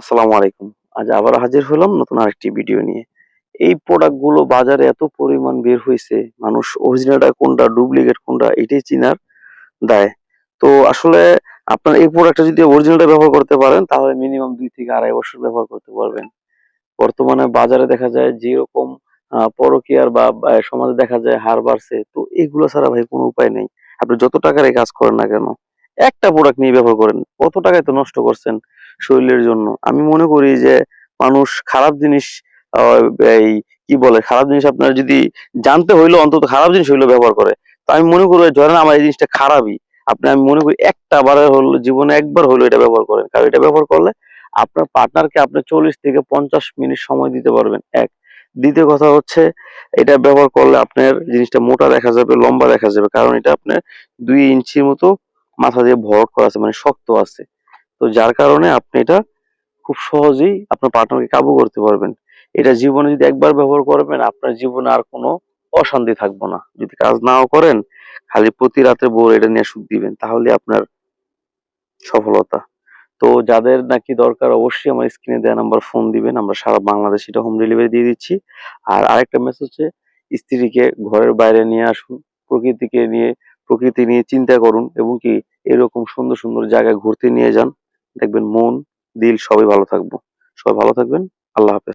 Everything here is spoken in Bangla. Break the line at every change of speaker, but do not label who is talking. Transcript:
আসসালামু আলাইকুম। আজ আবার হাজির হলাম নতুন আরেকটি ভিডিও নিয়ে। এই প্রোডাক্টগুলো বাজারে এত পরিমাণ বের হয়েছে, মানুষ অরিজিনালটা কোনটা, ডুপ্লিকেট কোনটা, এটাই চিনার দেয়। তো আসলে আপনার এই প্রোডাক্টটা যদি অরিজিনালটা ব্যবহার করতে পারেন, তাহলে মিনিমাম দুই থেকে আড়াই বছর ব্যবহার করতে পারবেন। বর্তমানে বাজারে দেখা যায় যেরকম পরকীয়ার বা সমাজে দেখা যায় হার বাড়ছে, তো এগুলো ছাড়া ভাই কোনো উপায় নেই। আপনি যত টাকার এই কাজ করেন না কেন, একটা প্রোডাক্ট নিয়ে ব্যবহার করেন, কত টাকায় তো নষ্ট করছেন? শরীরের জন্য। আমি মনে করি যে মানুষ খারাপ জিনিস এই কি বলে, খারাপ জিনিস আপনার যদি জানতে হইল অন্তত খারাপ জিনিস হইল ব্যবহার করে। তো আমি মনে করি ধরেন আমার এই জিনিসটা খারাপই। আপনি আমি মনে করি একটা বার হলো, জীবনে একবার হলো এটা ব্যবহার করেন। কারণ এটা ব্যবহার করলে আপনার পার্টনারকে আপনি চল্লিশ থেকে পঞ্চাশ মিনিট সময় দিতে পারবেন, এক। দ্বিতীয় কথা হচ্ছে, এটা ব্যবহার করলে আপনার জিনিসটা মোটা দেখা যাবে, লম্বা দেখা যাবে। কারণ এটা আপনার দুই ইঞ্চির মতো মাথা দিয়ে ভর করা আছে মানে শক্ত আছে। তো যার কারণে আপনি এটা খুব সহজেই আপনার পার্টনারকে কাবু করতে পারবেন। এটা জীবনে যদি একবার ব্যবহার করবেন, আপনার জীবনে আর কোনো অশান্তি থাকব না। যদি কাজ নাও করেন, খালি প্রতি রাতে ভোর এটা নিয়ে সুখ দিবেন, তাহলে আপনার সফলতা। তো যাদের নাকি দরকার, অবশ্যই আমার স্ক্রিনে দেওয়া নাম্বার ফোন দিবেন, আমরা সারা বাংলাদেশ এটা হোম ডেলিভারি দিয়ে দিচ্ছি। আর আরেকটা মেসেজ হচ্ছে, স্ত্রীকে ঘরের বাইরে নিয়ে আসুন, প্রকৃতিকে নিয়ে, প্রকৃতি নিয়ে চিন্তা করুন এবং কি এরকম সুন্দর সুন্দর জায়গায় ঘুরতে নিয়ে যান। দেখবেন মন দিল সবই ভালো থাকব। সবাই ভালো থাকবেন আল্লাহ হাফেজ।